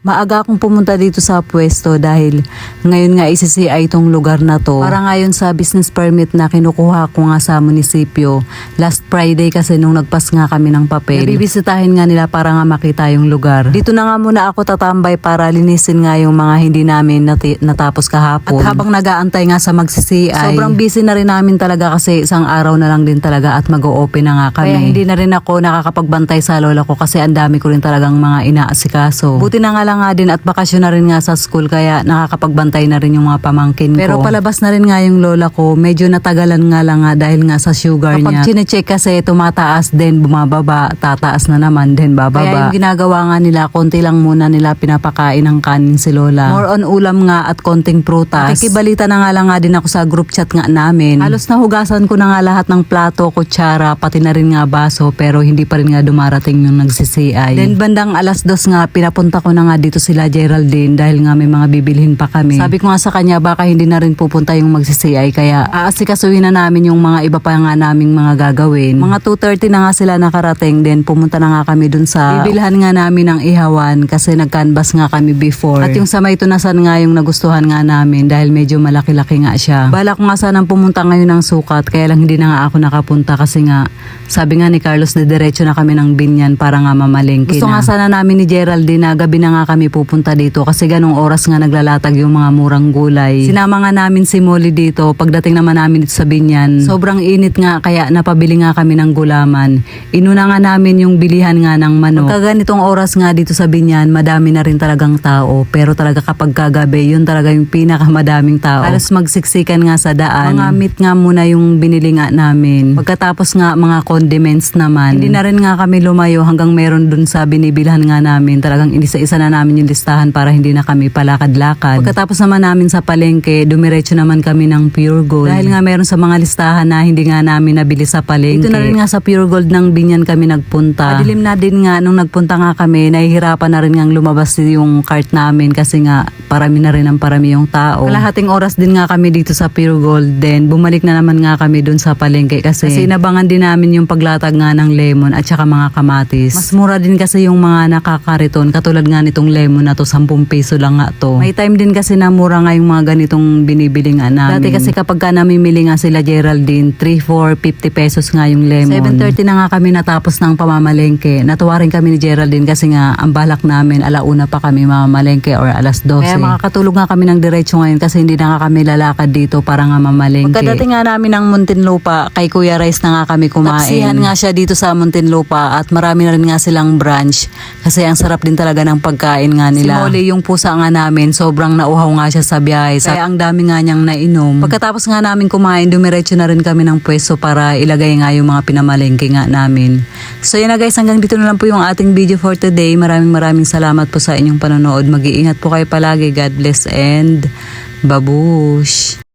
Maaga akong pumunta dito sa pwesto dahil ngayon nga isisiay itong lugar na to. Para ngayon sa business permit na kinukuha ko nga sa munisipyo. Last Friday kasi nung nagpas nga kami ng papel. Bibisitahin nga nila para nga makita yung lugar. Dito na nga muna ako tatambay para linisin nga yung mga hindi namin nati- natapos kahapon. At habang nagaantay nga sa magsisiay, sobrang busy na rin namin talaga kasi isang araw na lang din talaga at mag-o-open na nga kami. Kaya hindi na rin ako nakakapagbantay sa lola ko kasi ang dami ko rin talagang mga inaasikaso. Buti na nga lang nga din at bakasyon na rin nga sa school kaya nakakapagbantay na rin yung mga pamangkin ko. Pero palabas na rin nga yung lola ko, medyo natagalan nga lang nga dahil nga sa sugar niya. Kapag chinecheck kasi tumataas din, bumababa, tataas na naman din bababa. Kaya yung ginagawa nga nila, konti lang muna nila pinapakain ng kanin si lola. More on ulam nga at konting prutas. Nakikibalita na nga lang nga din ako sa group chat nga namin. Halos nahugasan ko na nga lahat ng plato, kutsara, pati na rin nga baso pero hindi pa rin nga dumarating yung nagsisiay. Then bandang alas dos nga, pinapunta ko na nga dito sila Geraldine dahil nga may mga bibilhin pa kami. Sabi ko nga sa kanya baka hindi na rin pupunta yung magsisiay kaya aasikasuhin na namin yung mga iba pa nga naming mga gagawin. Mga 2.30 na nga sila nakarating then pumunta na nga kami dun sa bibilhan nga namin ng ihawan kasi nag-canvas nga kami before. At yung sa may tunasan nga yung nagustuhan nga namin dahil medyo malaki-laki nga siya. Balak ko nga sanang pumunta ngayon ng sukat kaya lang hindi na nga ako nakapunta kasi nga sabi nga ni Carlos na diretso na kami ng binyan para nga mamalengke Gusto nga sana namin ni Geraldine na gabi na nga kami pupunta dito kasi ganong oras nga naglalatag yung mga murang gulay. Sinama nga namin si Molly dito pagdating naman namin dito sa binyan. Sobrang init nga kaya napabili nga kami ng gulaman. Inuna nga namin yung bilihan nga ng manok. Pagka ganitong oras nga dito sa binyan, madami na rin talagang tao. Pero talaga kapag kagabi, yun talaga yung pinakamadaming tao. Alas magsiksikan nga sa daan. Mga meat nga muna yung binili nga namin. Pagkatapos nga mga condiments naman. Hindi na rin nga kami lumayo hanggang meron dun sa binibilhan nga namin. Talagang isa-isa na namin yung listahan para hindi na kami palakad-lakad. Pagkatapos naman namin sa palengke, dumiretso naman kami ng Pure Gold. Dahil nga meron sa mga listahan na hindi nga namin nabili sa palengke. Ito na rin nga sa Pure Gold ng binyan kami nagpunta. Madilim na din nga nung nagpunta nga kami, nahihirapan na rin nga lumabas yung cart namin kasi nga parami na rin ang parami yung tao. Kalahating oras din nga kami dito sa Pure Gold. Then bumalik na naman nga kami dun sa palengke kasi, kasi inabangan din namin yung paglatag nga ng lemon at saka mga kamatis. Mas mura din kasi yung mga nakakariton katulad nga nitong lemon na to 10 piso lang nga to. May time din kasi na mura nga yung mga ganitong binibili nga namin. Dati kasi kapag ka namimili nga sila Geraldine, 3, 4, 50 pesos nga yung lemon. 7.30 na nga kami natapos ng pamamalengke. Natuwa rin kami ni Geraldine kasi nga ang balak namin alauna pa kami mamamalengke or alas 12. Kaya makakatulog nga kami ng diretso ngayon kasi hindi na nga kami lalakad dito para nga mamalengke. Pagkadating nga namin ng Muntinlupa, kay Kuya Rice na nga kami kumain. Taksihan nga siya dito sa Muntinlupa at marami na rin nga silang branch kasi ang sarap din talaga ng pagkain nga nila. Si Molly, yung pusa nga namin, sobrang nauhaw nga siya sa biyahe. Kaya ang dami nga niyang nainom. Pagkatapos nga namin kumain, dumiretso na rin kami ng pwesto para ilagay nga yung mga pinamalengke nga namin. So yun na guys, hanggang dito na lang po yung ating video for today. Maraming maraming salamat po sa inyong panonood. Mag-iingat po kayo palagi. God bless and babush!